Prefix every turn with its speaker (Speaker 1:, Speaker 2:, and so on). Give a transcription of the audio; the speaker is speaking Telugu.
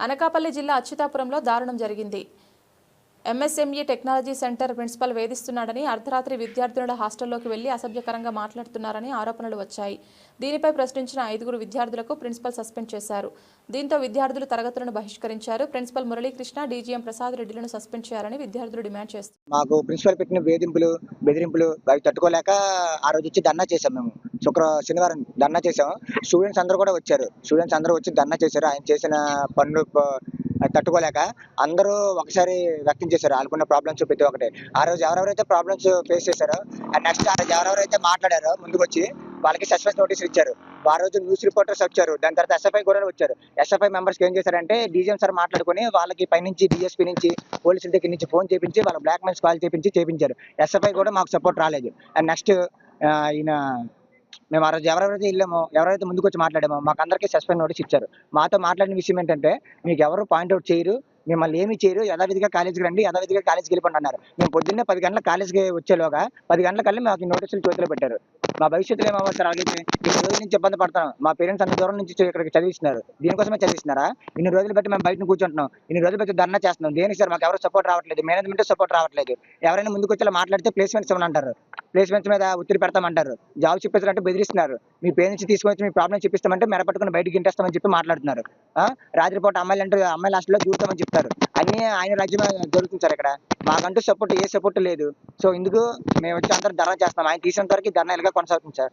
Speaker 1: అనకాపల్లి జిల్లా అచ్యుతాపురంలో దారుణం జరిగింది. ఎంఎస్ఎంఈ టెక్నాలజీ సెంటర్ ప్రిన్సిపల్ వేధిస్తున్నాడని అర్ధరాత్రి విద్యార్థినుల హాస్టల్లోకి వెళ్ళి అసభ్యకరంగా మాట్లాడుతున్నారని ఆరోపణలు వచ్చాయి. దీనిపై ప్రశ్నించిన ఐదుగురు విద్యార్థులకు ప్రిన్సిపల్ సస్పెండ్ చేశారు. దీంతో విద్యార్థులు తరగతులను బహిష్కరించారు. ప్రిన్సిపల్ మురళీకృష్ణ డీజీఎం ప్రసాద్ రెడ్డిలను సస్పెండ్ చేయాలని విద్యార్థులు డిమాండ్ చేస్తారు
Speaker 2: మాకు ప్రిన్సిపల్ పెట్టిన వేధింపులు బెదిరింపులు అవి తట్టుకోలేక ఆ రోజు వచ్చి ధర్నా చేశాం మేము. శుక్ర శనివారం ధర్నా చేశాం. స్టూడెంట్స్ అందరూ కూడా వచ్చారు. స్టూడెంట్స్ అందరూ వచ్చి ధర్నా చేశారు. ఆయన చేసిన పనులు తట్టుకోలేక అందరూ ఒకసారి వ్యక్తం చేశారు. వాళ్ళకున్న ప్రాబ్లమ్స్ ప్రతి ఒక్కటి. ఆ రోజు ఎవరెవరైతే ప్రాబ్లమ్స్ ఫేస్ చేశారో అండ్ నెక్స్ట్ ఆ రోజు ఎవరెవరైతే మాట్లాడారో ముందుకు వచ్చి వాళ్ళకి సస్పెన్స్ నోటీస్ ఇచ్చారు. ఆ రోజు న్యూస్ రిపోర్టర్స్ వచ్చారు. దాని తర్వాత ఎస్ఎఫ్ఐ కూడా వచ్చారు. ఎస్ఎఫ్ఐ మెంబర్స్కి ఏం చేశారంటే డీజీఎం సార్ మాట్లాడుకుని వాళ్ళకి పైనుంచి డిఎస్పీ నుంచి పోలీసుల దగ్గర నుంచి ఫోన్ చేపించి వాళ్ళ బ్లాక్ మెయిల్స్ కాల్ చేపించి చేపించారు. ఎస్ఎఫ్ఐ కూడా మాకు సపోర్ట్ రాలేదు. అండ్ నెక్స్ట్ ఈయన మేము ఆ రోజు ఎవరెవరైతే వెళ్ళామో ఎవరైతే ముందుకు వచ్చి మాట్లాడామో మాకు అందరికీ సస్పెండ్ నోటీస్ ఇచ్చారు. మాతో మాట్లాడిన విషయం ఏంటంటే మీకు ఎవరు పాయింట్అవుట్ చేయరు మిమ్మల్ని ఏమి చేయరు యథావిధిగా కాలేజీకి రండి యథావిధిగా కాలేజీకి వెళ్ళిపోండి అన్నారు. మేము పొద్దున్నే పది గంటల కాలేజీకి వచ్చేలోగా పది గంటలకల్లా మాకు నోటీసులు చేతిలో పెట్టారు. మా భవిష్యత్తులో ఏమో సార్ అలాగే ఇన్ని రోజుల నుంచి ఇబ్బంది పడతాను మా పేరెంట్స్ అంత దూరం నుంచి ఇక్కడికి చదివిస్తున్నారు. దీనికోసమే చదివిస్తున్నారా? ఇన్ని రోజులు బట్టి మేము బయట కూర్చుంటున్నాం. ఇన్ని రోజులు బట్టి ధర్నా చేస్తున్నాం. దేనికి సార్ మాకు ఎవరు సపోర్ట్ రావట్లేదు? మేనేజ్మెంట్ సపోర్ట్ రావట్లేదు. ఎవరైనా ముందుకు వచ్చేలా మాట్లాడితే ప్లేస్మెంట్స్ ఇవ్వనంటారు. ప్లేస్మెంట్స్ మీద ఒత్తిడి పెడతామంటారు. జాబ్ చెప్పేసినట్టు బెదిరిస్తున్నారు. మీ పేరెంట్స్ తీసుకొని మీ ప్రాబ్లం చూపిస్తామంటే మెరపట్టుకుని బయటికి ఇంటేస్తామని చెప్పి మాట్లాడుతున్నారు. రాత్రిపూట అమ్మాయిలు అంటే అమ్మాయిల హాస్టల్లో దూరుతామని చెప్తారు. అన్ని ఆయన రాజ్యమే జరుగుతుంది సార్ ఇక్కడ. మాకంటూ సపోర్ట్ ఏ సపోర్ట్ లేదు. సో ఇందుకు మేము వచ్చి అందరూ ధర్నా చేస్తాం ఆయన తీసినంత వరకు ధర్నా ఇలాగా కొనసాగుతుంది సార్.